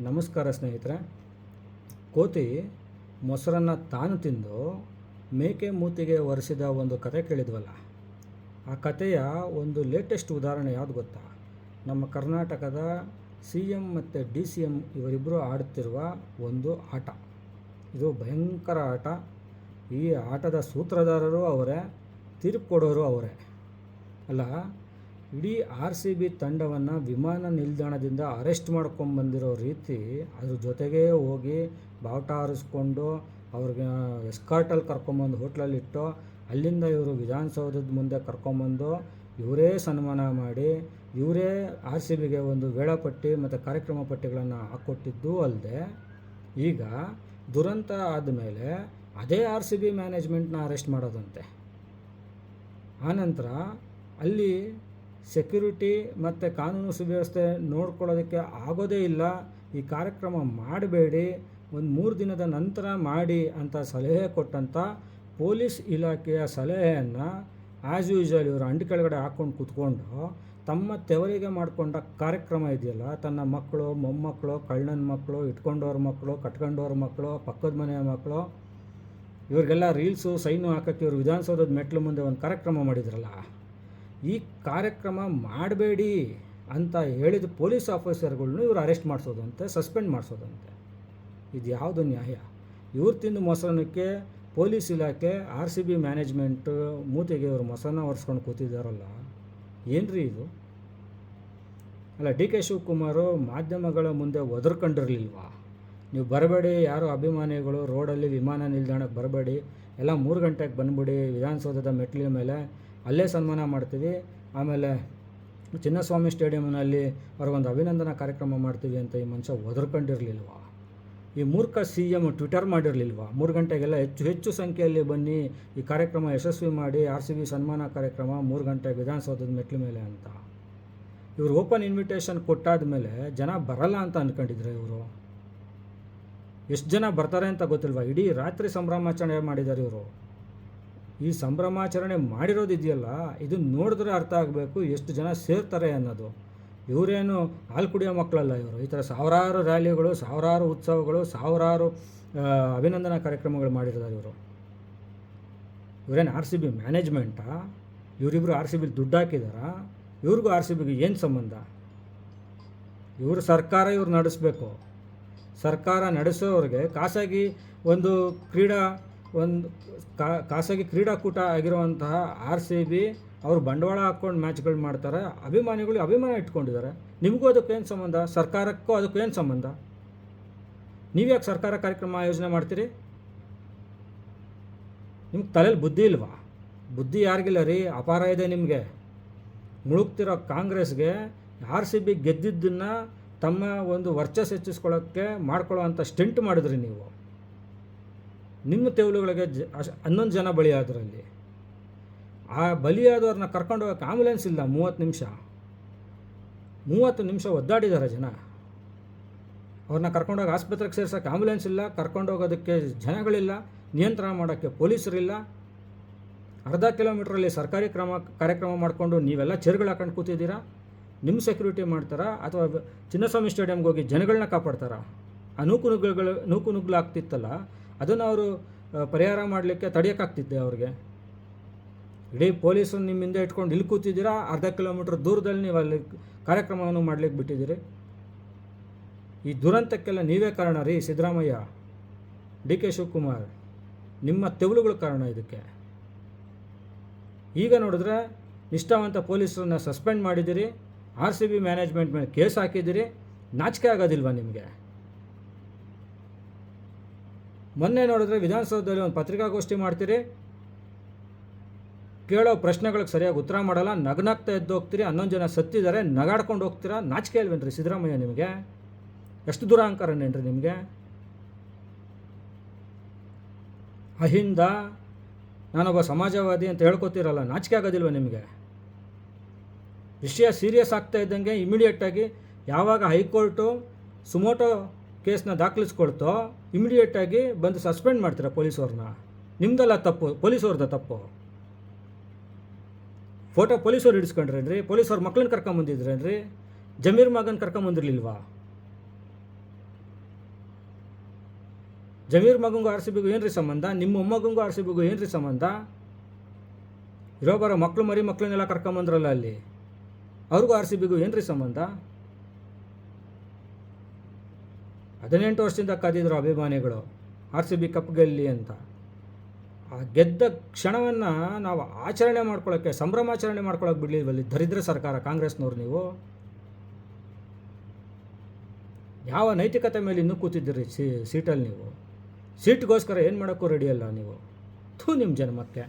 ನಮಸ್ಕಾರ ಸ್ನೇಹಿತರೆ. ಕೋತಿ ಮೊಸರನ್ನು ತಾನು ತಿಂದು ಮೇಕೆ ಮೂತಿಗೆ ಒರೆಸಿದ ಒಂದು ಕತೆ ಕೇಳಿದ್ವಲ್ಲ. ಆ ಕಥೆಯ ಒಂದು ಲೇಟೆಸ್ಟ್ ಉದಾಹರಣೆ ಯಾವುದು ಗೊತ್ತಾ? ನಮ್ಮ ಕರ್ನಾಟಕದ ಸಿ ಎಂ ಮತ್ತು ಡಿ ಸಿ ಎಂ ಇವರಿಬ್ಬರು ಆಡುತ್ತಿರುವ ಒಂದು ಆಟ. ಇದು ಭಯಂಕರ ಆಟ. ಈ ಆಟದ ಸೂತ್ರಧಾರರು ಅವರೇ, ತೀರ್ಪು ಕೊಡೋರು ಅವರೇ. ಅಲ್ಲ ಇಡೀ ಆರ್ ಸಿ ಬಿ ತಂಡವನ್ನು ವಿಮಾನ ನಿಲ್ದಾಣದಿಂದ ಅರೆಸ್ಟ್ ಮಾಡ್ಕೊಂಬಂದಿರೋ ರೀತಿ ಅದ್ರ ಜೊತೆಗೇ ಹೋಗಿ ಬಾವುಟ ಹಾರಿಸ್ಕೊಂಡು ಅವ್ರಿಗೆ ಎಸ್ಕಾರ್ಟಲ್ಲಿ ಕರ್ಕೊಂಬಂದು ಹೋಟ್ಲಲ್ಲಿಟ್ಟು ಅಲ್ಲಿಂದ ಇವರು ವಿಧಾನಸೌಧದ ಮುಂದೆ ಕರ್ಕೊಂಬಂದು ಇವರೇ ಸನ್ಮಾನ ಮಾಡಿ ಇವರೇ ಆರ್ ಸಿ ಬಿಗೆ ಒಂದು ವೇಳಾಪಟ್ಟಿ ಮತ್ತು ಕಾರ್ಯಕ್ರಮ ಪಟ್ಟಿಗಳನ್ನು ಹಾಕ್ಕೊಟ್ಟಿದ್ದು ಅಲ್ಲದೆ ಈಗ ದುರಂತ ಆದಮೇಲೆ ಅದೇ ಆರ್ ಸಿ ಬಿ ಮ್ಯಾನೇಜ್ಮೆಂಟ್ನ ಅರೆಸ್ಟ್ ಮಾಡೋದಂತೆ. ಆನಂತರ ಅಲ್ಲಿ ಸೆಕ್ಯೂರಿಟಿ ಮತ್ತು ಕಾನೂನು ಸುವ್ಯವಸ್ಥೆ ನೋಡ್ಕೊಳ್ಳೋದಕ್ಕೆ ಆಗೋದೇ ಇಲ್ಲ. ಈ ಕಾರ್ಯಕ್ರಮ ಮಾಡಬೇಡಿ. ಒಂದು ಮೂರು ದಿನದ ನಂತರ ಮಾಡಿ ಅಂತ ಸಲಹೆ ಕೊಟ್ಟಂಥ ಪೊಲೀಸ್ ಇಲಾಖೆಯ ಸಲಹೆಯನ್ನು ಆ್ಯಸ್ ಯೂಶ್ವಲ್ ಇವರು ಅಂಡ್ ಕೆಳಗಡೆ ಹಾಕ್ಕೊಂಡು ಕೂತ್ಕೊಂಡು ತಮ್ಮ ತೆವರಿಗೆ ಮಾಡಿಕೊಂಡ ಕಾರ್ಯಕ್ರಮ ಇದೆಯಲ್ಲ, ತನ್ನ ಮಕ್ಕಳು, ಮೊಮ್ಮಕ್ಕಳು, ಕಳ್ಳನ ಮಕ್ಕಳು ಇಟ್ಕೊಂಡವ್ರ ಮಕ್ಕಳು ಕಟ್ಕೊಂಡವ್ರ ಮಕ್ಕಳು, ಪಕ್ಕದ ಮನೆಯ ಮಕ್ಕಳು, ಇವ್ರಿಗೆಲ್ಲ ರೀಲ್ಸು ಸೈನು ಹಾಕೋಕ್ಕೆ ಇವರು ವಿಧಾನಸೌಧದ ಮೆಟ್ಲು ಮುಂದೆ ಒಂದು ಕಾರ್ಯಕ್ರಮ ಮಾಡಿದ್ರಲ್ಲ. ಈ ಕಾರ್ಯಕ್ರಮ ಮಾಡಬೇಡಿ ಅಂತ ಹೇಳಿದ ಪೊಲೀಸ್ ಆಫೀಸರ್ಗಳ್ನು ಇವರು ಅರೆಸ್ಟ್ ಮಾಡಿಸೋದಂತೆ, ಸಸ್ಪೆಂಡ್ ಮಾಡಿಸೋದಂತೆ. ಇದು ಯಾವುದು ನ್ಯಾಯ? ಇವ್ರು ತಿಂದು ಮೊಸರನ್ನಕ್ಕೆ ಪೊಲೀಸ್ ಇಲಾಖೆ, ಆರ್ ಸಿ ಬಿ ಮ್ಯಾನೇಜ್ಮೆಂಟು ಮೂತಿಗೆ ಇವರು ಮೊಸರನ್ನ ಒರೆಸ್ಕೊಂಡು ಕೂತಿದ್ದಾರಲ್ಲ, ಏನ್ರಿ ಇದು? ಅಲ್ಲ, ಡಿ ಕೆ ಶಿವಕುಮಾರು ಮಾಧ್ಯಮಗಳ ಮುಂದೆ ಒದರ್ಕೊಂಡಿರಲಿಲ್ವಾ? ನೀವು ಬರಬೇಡಿ, ಯಾರು ಅಭಿಮಾನಿಗಳು ರೋಡಲ್ಲಿ ವಿಮಾನ ನಿಲ್ದಾಣಕ್ಕೆ ಬರಬೇಡಿ, ಎಲ್ಲ ಮೂರು ಗಂಟೆಗೆ ಬಂದ್ಬಿಡಿ, ವಿಧಾನಸೌಧದ ಮೆಟ್ಲಿನ ಮೇಲೆ ಅಲ್ಲೇ ಸನ್ಮಾನ ಮಾಡ್ತೀವಿ. ಆಮೇಲೆ ಚಿನ್ನಸ್ವಾಮಿ ಸ್ಟೇಡಿಯಂನಲ್ಲಿ ಅವ್ರಿಗೊಂದು ಅಭಿನಂದನಾ ಕಾರ್ಯಕ್ರಮ ಮಾಡ್ತೀವಿ ಅಂತ ಈ ಮನುಷ್ಯ ಒದರ್ಕೊಂಡಿರಲಿಲ್ವ? ಈ ಮೂರ್ಖ ಸಿ ಎಂ ಟ್ವಿಟರ್ ಮಾಡಿರಲಿಲ್ವ? ಮೂರು ಗಂಟೆಗೆಲ್ಲ ಹೆಚ್ಚು ಹೆಚ್ಚು ಸಂಖ್ಯೆಯಲ್ಲಿ ಬನ್ನಿ, ಈ ಕಾರ್ಯಕ್ರಮ ಯಶಸ್ವಿ ಮಾಡಿ, ಆರ್ ಸಿ ಬಿ ಸನ್ಮಾನ ಕಾರ್ಯಕ್ರಮ ಮೂರು ಗಂಟೆಗೆ ವಿಧಾನಸೌಧದ ಮೆಟ್ಲ ಮೇಲೆ ಅಂತ. ಇವರು ಓಪನ್ ಇನ್ವಿಟೇಷನ್ ಕೊಟ್ಟಾದ ಮೇಲೆ ಜನ ಬರಲ್ಲ ಅಂತ ಅಂದ್ಕೊಂಡಿದ್ರು ಇವರು. ಎಷ್ಟು ಜನ ಬರ್ತಾರೆ ಅಂತ ಗೊತ್ತಿಲ್ವಾ? ಇಡೀ ರಾತ್ರಿ ಸಂಭ್ರಮಾಚರಣೆ ಮಾಡಿದ್ದಾರೆ ಇವರು. ಈ ಸಂಭ್ರಮಾಚರಣೆ ಮಾಡಿರೋದು ಇದೆಯಲ್ಲ ಇದು ನೋಡಿದ್ರೆ ಅರ್ಥ ಆಗಬೇಕು, ಎಷ್ಟು ಜನ ಸೇರ್ತಾರೆ ಅನ್ನೋದು. ಇವರೇನು ಹಾಲು ಮಕ್ಕಳಲ್ಲ ಇವರು. ಈ ಥರ ಸಾವಿರಾರು ರ್ಯಾಲಿಗಳು, ಸಾವಿರಾರು ಉತ್ಸವಗಳು, ಸಾವಿರಾರು ಅಭಿನಂದನಾ ಕಾರ್ಯಕ್ರಮಗಳು ಮಾಡಿರ್ತಾರೆ ಇವರು. ಇವರೇನು ಆರ್ ಸಿ ಬಿ ಮ್ಯಾನೇಜ್ಮೆಂಟಾ? ಇವರಿಬ್ಬರು ಆರ್ ಸಿ ಬಿಲಿ ದುಡ್ಡು ಹಾಕಿದಾರಾ? ಇವ್ರಿಗೂ ಆರ್ ಸಿ ಬಿಗೆ ಏನು ಸಂಬಂಧ? ಇವರು ಸರ್ಕಾರ ಇವ್ರು ನಡೆಸಬೇಕು. ಸರ್ಕಾರ ನಡೆಸೋವ್ರಿಗೆ ಖಾಸಗಿ ಒಂದು ಕ್ರೀಡಾ ಒಂದು ಖಾಸಗಿ ಕ್ರೀಡಾಕೂಟ ಆಗಿರುವಂತಹ ಆರ್ ಸಿ ಬಿ ಅವರು ಬಂಡವಾಳ ಹಾಕ್ಕೊಂಡು ಮ್ಯಾಚ್ಗಳು ಮಾಡ್ತಾರೆ. ಅಭಿಮಾನಿಗಳು ಅಭಿಮಾನ ಇಟ್ಕೊಂಡಿದ್ದಾರೆ. ನಿಮಗೂ ಅದಕ್ಕೇನು ಸಂಬಂಧ? ಸರ್ಕಾರಕ್ಕೂ ಅದಕ್ಕೇನು ಸಂಬಂಧ? ನೀವ್ಯಾಕೆ ಸರ್ಕಾರ ಕಾರ್ಯಕ್ರಮ ಆಯೋಜನೆ ಮಾಡ್ತೀರಿ? ನಿಮ್ಗೆ ತಲೆಯಲ್ಲಿ ಬುದ್ಧಿ ಇಲ್ವಾ? ಬುದ್ಧಿ ಯಾರಿಗಿಲ್ಲ ರೀ? ಅಪಾರ ಇದೆ ನಿಮಗೆ. ಮುಳುಗ್ತಿರೋ ಕಾಂಗ್ರೆಸ್ಗೆ ಆರ್ ಸಿ ಬಿ ಗೆದ್ದಿದ್ದನ್ನು ತಮ್ಮ ಒಂದು ವರ್ಚಸ್ ಹೆಚ್ಚಿಸ್ಕೊಳ್ಳೋಕ್ಕೆ ಮಾಡ್ಕೊಳ್ಳೋ ಅಂಥ ಸ್ಟೆಂಟ್ ಮಾಡಿದ್ರಿ ನೀವು. ನಿಮ್ಮ ತೆವಲುಗಳಿಗೆ ಜ ಹನ್ನೊಂದು ಜನ ಬಲಿಯಾದ್ರಲ್ಲಿ ಆ ಬಲಿಯಾದವ್ರನ್ನ ಕರ್ಕೊಂಡು ಹೋಗೋಕೆ ಆಂಬುಲೆನ್ಸ್ ಇಲ್ಲ, ಮೂವತ್ತು ನಿಮಿಷ. ಮೂವತ್ತು ನಿಮಿಷ ಒದ್ದಾಡಿದ್ದಾರೆ ಜನ. ಅವ್ರನ್ನ ಕರ್ಕೊಂಡೋಗಿ ಆಸ್ಪತ್ರೆಗೆ ಸೇರ್ಸೋಕೆ ಆಂಬುಲೆನ್ಸ್ ಇಲ್ಲ, ಕರ್ಕೊಂಡು ಹೋಗೋದಕ್ಕೆ ಜನಗಳಿಲ್ಲ, ನಿಯಂತ್ರಣ ಮಾಡೋಕ್ಕೆ ಪೊಲೀಸರಿಲ್ಲ. ಅರ್ಧ ಕಿಲೋಮೀಟ್ರಲ್ಲಿ ಸರ್ಕಾರಿ ಕ್ರಮ, ಕಾರ್ಯಕ್ರಮ ಮಾಡಿಕೊಂಡು ನೀವೆಲ್ಲ ಚೇರ್ಗಳು ಹಾಕೊಂಡು ಕೂತಿದ್ದೀರಾ? ನಿಮ್ಮ ಸೆಕ್ಯೂರಿಟಿ ಮಾಡ್ತಾರಾ? ಅಥವಾ ಚಿನ್ನಸ್ವಾಮಿ ಸ್ಟೇಡಿಯಂಗೆ ಹೋಗಿ ಜನಗಳನ್ನ ಕಾಪಾಡ್ತಾರಾ? ಆ ನೂಕು ನುಗ್ಗುಗಳು ನೂಕು ಅದನ್ನು ಅವರು ಪರಿಹಾರ ಮಾಡಲಿಕ್ಕೆ ತಡೆಯೋಕ್ಕಾಗ್ತಿದ್ದೆ ಅವ್ರಿಗೆ. ಇಡೀ ಪೊಲೀಸರು ನಿಮ್ಮ ಹಿಂದೆ ಇಟ್ಕೊಂಡು ಇಲ್ಲಿ ಕೂತಿದ್ದೀರಾ? ಅರ್ಧ ಕಿಲೋಮೀಟ್ರ್ ದೂರದಲ್ಲಿ ನೀವು ಅಲ್ಲಿ ಕಾರ್ಯಕ್ರಮವನ್ನು ಮಾಡ್ಲಿಕ್ಕೆ ಬಿಟ್ಟಿದ್ದೀರಿ. ಈ ದುರಂತಕ್ಕೆಲ್ಲ ನೀವೇ ಕಾರಣ ರೀ ಸಿದ್ದರಾಮಯ್ಯ, ಡಿ ಕೆ ಶಿವಕುಮಾರ್. ನಿಮ್ಮ ತೆವಳುಗಳು ಕಾರಣ ಇದಕ್ಕೆ. ಈಗ ನೋಡಿದ್ರೆ ನಿಷ್ಠಾವಂತ ಪೊಲೀಸರನ್ನ ಸಸ್ಪೆಂಡ್ ಮಾಡಿದ್ದೀರಿ, ಆರ್ ಸಿ ಬಿ ಮ್ಯಾನೇಜ್ಮೆಂಟ್ ಮೇಲೆ ಕೇಸ್ ಹಾಕಿದ್ದೀರಿ, ನಾಚಿಕೆ ಆಗೋದಿಲ್ವಾ ನಿಮಗೆ? ಮೊನ್ನೆ ನೋಡಿದ್ರೆ ವಿಧಾನಸೌಧದಲ್ಲಿ ಒಂದು ಪತ್ರಿಕಾಗೋಷ್ಠಿ ಮಾಡ್ತೀರಿ, ಕೇಳೋ ಪ್ರಶ್ನೆಗಳಿಗೆ ಸರಿಯಾಗಿ ಉತ್ತರ ಮಾಡಲ್ಲ, ನಗ್ನಾಗ್ತಾ ಎದ್ದು ಹೋಗ್ತೀರಿ, ಹನ್ನೊಂದು ಜನ ಸತ್ತಿದ್ದಾರೆ, ನಗಾಡ್ಕೊಂಡು ಹೋಗ್ತೀರಾ? ನಾಚಿಕೆ ಅಲ್ವೇನ್ರಿ ಸಿದ್ದರಾಮಯ್ಯ ನಿಮಗೆ? ಎಷ್ಟು ದುರಹಂಕಾರನೇನ್ರಿ ನಿಮಗೆ? ಅಹಿಂದ, ನಾನೊಬ್ಬ ಸಮಾಜವಾದಿ ಅಂತ ಹೇಳ್ಕೊತೀರಲ್ಲ, ನಾಚಿಕೆ ಆಗೋದಿಲ್ವ ನಿಮಗೆ? ವಿಷಯ ಸೀರಿಯಸ್ ಆಗ್ತಾ ಇದ್ದಂಗೆ ಇಮಿಡಿಯೇಟಾಗಿ ಯಾವಾಗ ಹೈಕೋರ್ಟು ಸುಮೋಟೋ ಕೇಸ್ನ ದಾಖಲಿಸ್ಕೊಳ್ತೋ ಇಮಿಡಿಯೇಟಾಗಿ ಬಂದು ಸಸ್ಪೆಂಡ್ ಮಾಡ್ತೀರಾ ಪೊಲೀಸವ್ರನ್ನ? ನಿಮ್ದಲ್ಲ ತಪ್ಪು, ಪೊಲೀಸವ್ರದ್ದು ತಪ್ಪು. ಫೋಟೋ ಪೊಲೀಸವ್ರು ಹಿಡಿಸ್ಕೊಂಡ್ರೇನ್ರಿ ಪೊಲೀಸವ್ರ ಮಕ್ಳನ್ನ ಕರ್ಕೊಂಬಂದಿದ್ರೇನ್ರಿ ಜಮೀರ್ ಮಗನ ಕರ್ಕೊಂಬಂದಿರ್ಲಿಲ್ವಾ ಜಮೀರ್ ಮಗಂಗೂ ಆರ್ ಸಿ ಬಿಗೂ ಏನು ರೀ ಸಂಬಂಧ? ನಿಮ್ಮ ಮೊಮ್ಮಗಂಗೂ ಆರ್ ಸಿ ಬಿಗೂ ಏನು ರೀ ಸಂಬಂಧ? ಇರೋ ಬರೋ ಮಕ್ಕಳು ಮರಿ ಮಕ್ಕಳನ್ನೆಲ್ಲ ಕರ್ಕೊಂಬಂದ್ರಲ್ಲ ಅಲ್ಲಿ? ಅವ್ರಿಗೂ ಆರ್ ಸಿ ಬಿಗೂ ಏನು ರೀ ಸಂಬಂಧ? ಹದಿನೆಂಟು ವರ್ಷದಿಂದ ಕಾದಿದ್ರು ಅಭಿಮಾನಿಗಳು. ಆರ್ ಸಿ ಬಿ ಕಪ್ ಗೆಲ್ಲಿ ಅಂತ. ಆ ಗೆದ್ದ ಕ್ಷಣವನ್ನು ನಾವು ಆಚರಣೆ ಮಾಡ್ಕೊಳ್ಳೋಕ್ಕೆ ಸಂಭ್ರಮಾಚರಣೆ ಮಾಡ್ಕೊಳ್ಳೋಕೆ ಬಿಡಲಿಲ್ವಲ್ಲಿ ದರಿದ್ರ ಸರ್ಕಾರ, ಕಾಂಗ್ರೆಸ್ನವ್ರು ನೀವು? ಯಾವ ನೈತಿಕತೆ ಮೇಲೆ ಇನ್ನೂ ಕೂತಿದ್ದೀರಿ ಸೀಟಲ್ಲಿ ನೀವು? ಸೀಟ್ಗೋಸ್ಕರ ಏನು ಮಾಡೋಕ್ಕೂ ರೆಡಿಯಲ್ಲ ನೀವು? ಥೂ ನಿಮ್ಮ ಜನ್ಮಕ್ಕೆ.